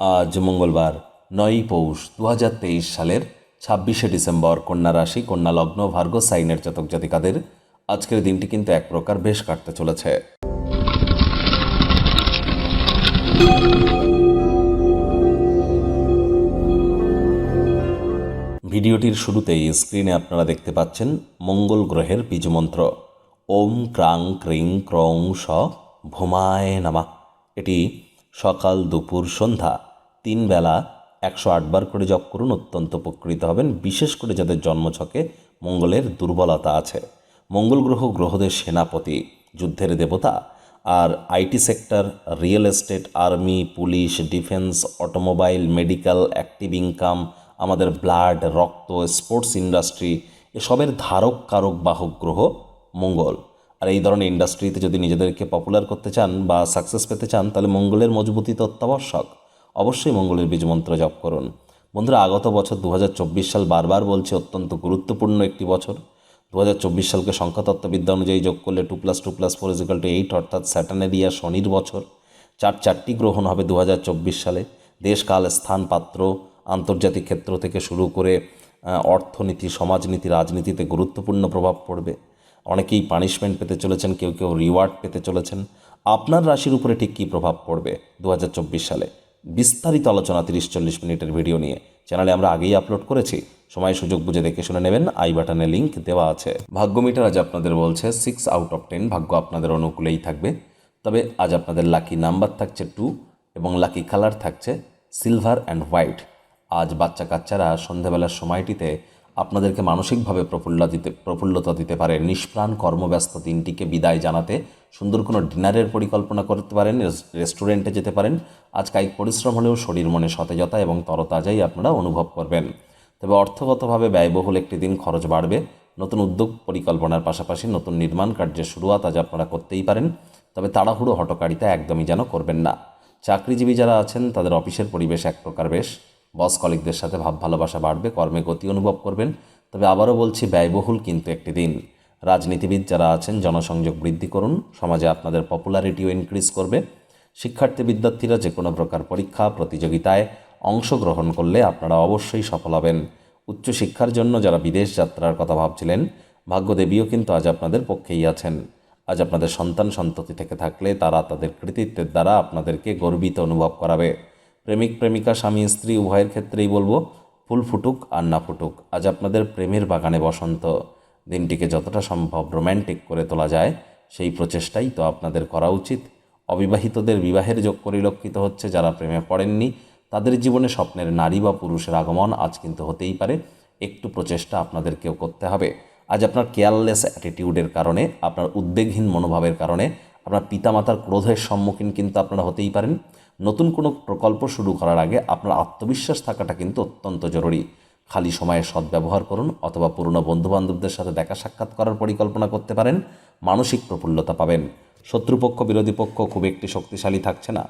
আজ মঙ্গলবার, নয়ই পৌষ দু হাজার তেইশ সালের ছাব্বিশে ডিসেম্বর, কন্যা রাশি, কন্যা লগ্ন, ভার্গ, সাইনের জাতক জাতিকাদের আজকের দিনটি কিন্তু এক প্রকার বেশ কাটতে চলেছে। ভিডিওটির শুরুতেই স্ক্রিনে আপনারা দেখতে পাচ্ছেন মঙ্গল গ্রহের বীজমন্ত্র। ওম ক্রাং ক্রিং ক্রং স ভুমায় নামা। এটি সকাল দুপুর সন্ধ্যা। তিন বেলা একশো আটবার করে জপ করুন, অত্যন্ত উপকৃত হবেন। বিশেষ করে যাদের জন্মছকে মঙ্গলের দুর্বলতা আছে। মঙ্গল গ্রহ গ্রহদের সেনাপতি, যুদ্ধের দেবতা। আর IT sector, real estate, army, police, defence, automobile, medical, active income, আমাদের ব্লাড, রক্ত, স্পোর্টস ইন্ডাস্ট্রি, এসবের ধারক, কারক, বাহক গ্রহ মঙ্গল। আর এই ধরনের ইন্ডাস্ট্রিতে যদি নিজেদেরকে পপুলার করতে চান বা সাকসেস পেতে চান, তাহলে মঙ্গলের মজবুতি তো অত্যাবশ্যক অবশ্যই মঙ্গলের বীজমন্ত্র জপ করুন। বন্ধুরা, আগত বছর দু হাজার চব্বিশ সাল বারবার বলছে, অত্যন্ত গুরুত্বপূর্ণ একটি বছর। দু হাজার চব্বিশ সালকে সংখ্যাতত্ত্ববিদ্যা অনুযায়ী যোগ করলে two plus two plus four is equal to eight, অর্থাৎ স্যাটার্নের ইয়া শনির বছর। চার চারটি গ্রহণ হবে দু হাজার চব্বিশ সালে। দেশ কাল স্থান পাত্র, আন্তর্জাতিক ক্ষেত্র থেকে শুরু করে অর্থনীতি, সমাজনীতি, রাজনীতিতে গুরুত্বপূর্ণ প্রভাব পড়বে। অনেকেই পানিশমেন্ট পেতে চলেছেন, কেউ কেউ রিওয়ার্ড পেতে চলেছেন। আপনার রাশির উপরে ঠিক কী প্রভাব পড়বে দু হাজার চব্বিশ সালে? বিস্তারিত আলোচনা তিরিশ চল্লিশ মিনিটের ভিডিও নিয়ে। চ্যানেলে আমরা আগেই আপলোড করেছি। সময় সুযোগ বুঝে দেখে শুনে নেবেন। আই বাটনে লিঙ্ক দেওয়া আছে। ভাগ্য মিটার আজ আপনাদের বলছে সিক্স আউট অফ টেন ভাগ্য আপনাদের অনুকূলেই থাকবে। তবে আজ আপনাদের লাকি নাম্বার থাকছে টু এবং লাকি কালার থাকছে সিলভার অ্যান্ড হোয়াইট আজ বাচ্চা কাচ্চারা সন্ধেবেলার সময়টিতে আপনাদেরকে মানসিকভাবে প্রফুল্ল দিতে, প্রফুল্লতা দিতে পারে। নিষ্প্রাণ, কর্মব্যস্ত দিনটিকে বিদায় জানাতে সুন্দর কোনো ডিনারের পরিকল্পনা করতে পারেন, রেস- রেস্টুরেন্টে যেতে পারেন। আজ কায়িক পরিশ্রম হলেও শরীর, মনে সতেজতা এবং তরতাজাই আপনারা অনুভব করবেন। তবে অর্থগতভাবে ব্যয়বহুল একটি দিন খরচ বাড়বে। নতুন উদ্যোগ পরিকল্পনার পাশাপাশি নতুন নির্মাণ কার্যের শুরুয়াত আজ আপনারা করতেই পারেন। তবে তাড়াহুড়ো হটকারিতা একদমই যেন করবেন না। চাকরিজীবী যারা আছেন, তাদের অফিসের পরিবেশ এক প্রকার বেশ। বস কলিকদের সাথে ভাব ভালোবাসা বাড়বে, কর্মে গতি অনুভব করবেন। তবে আবারও বলছি, ব্যয়বহুল কিন্তু একটি দিন। রাজনীতিবিদ যারা আছেন, জনসংযোগ বৃদ্ধি করুন। সমাজে আপনাদের পপুলারিটিও ইনক্রিজ করবে। শিক্ষার্থী বিদ্যার্থীরা যে কোনো প্রকার পরীক্ষা, প্রতিযোগিতায় অংশগ্রহণ করলে আপনারা অবশ্যই সফল হবেন। উচ্চশিক্ষার জন্য যারা বিদেশ যাত্রার কথা ভাবছিলেন, ভাগ্যদেবীও কিন্তু আজ আপনাদের পক্ষেই আছেন। আজ আপনাদের সন্তান সন্ততি থেকে থাকলে তারা তাদের কৃতিত্বের দ্বারা আপনাদেরকে গর্বিত অনুভব করাবে। প্রেমিক, প্রেমিকা, স্বামী, স্ত্রী, উভয়ের ক্ষেত্রেই বলব, ফুল ফুটুক আর না ফুটুক। আজ আপনাদের প্রেমের বাগানে বসন্ত। দিনটিকে যতটা সম্ভব রোম্যান্টিক করে তোলা যায়, সেই প্রচেষ্টাই তো আপনাদের করা উচিত। অবিবাহিতদের বিবাহের যোগ পরিলক্ষিত হচ্ছে যারা প্রেমে পড়েননি, তাদের জীবনে স্বপ্নের নারী বা পুরুষের আগমন আজ কিন্তু হতেই পারে। একটু প্রচেষ্টা আপনাদেরকেও করতে হবে। আজ আপনার কেয়ারলেস অ্যাটিটিউডের কারণে, আপনার উদ্বেগহীন মনোভাবের কারণে, আপনার পিতামাতার ক্রোধের সম্মুখীন কিন্তু আপনারা হতেই পারেন। নতুন কোনো প্রকল্প শুরু করার আগে আপনার আত্মবিশ্বাস থাকাটা কিন্তু অত্যন্ত জরুরি। খালি সময়ে সদ্ব্যবহার করুন অথবা পুরনো বন্ধুবান্ধবদের সাথে দেখা সাক্ষাৎ করার পরিকল্পনা করতে পারেন। মানসিক প্রফুল্লতা পাবেন। শত্রুপক্ষ, বিরোধী পক্ষ খুব একটি শক্তিশালী থাকছে না।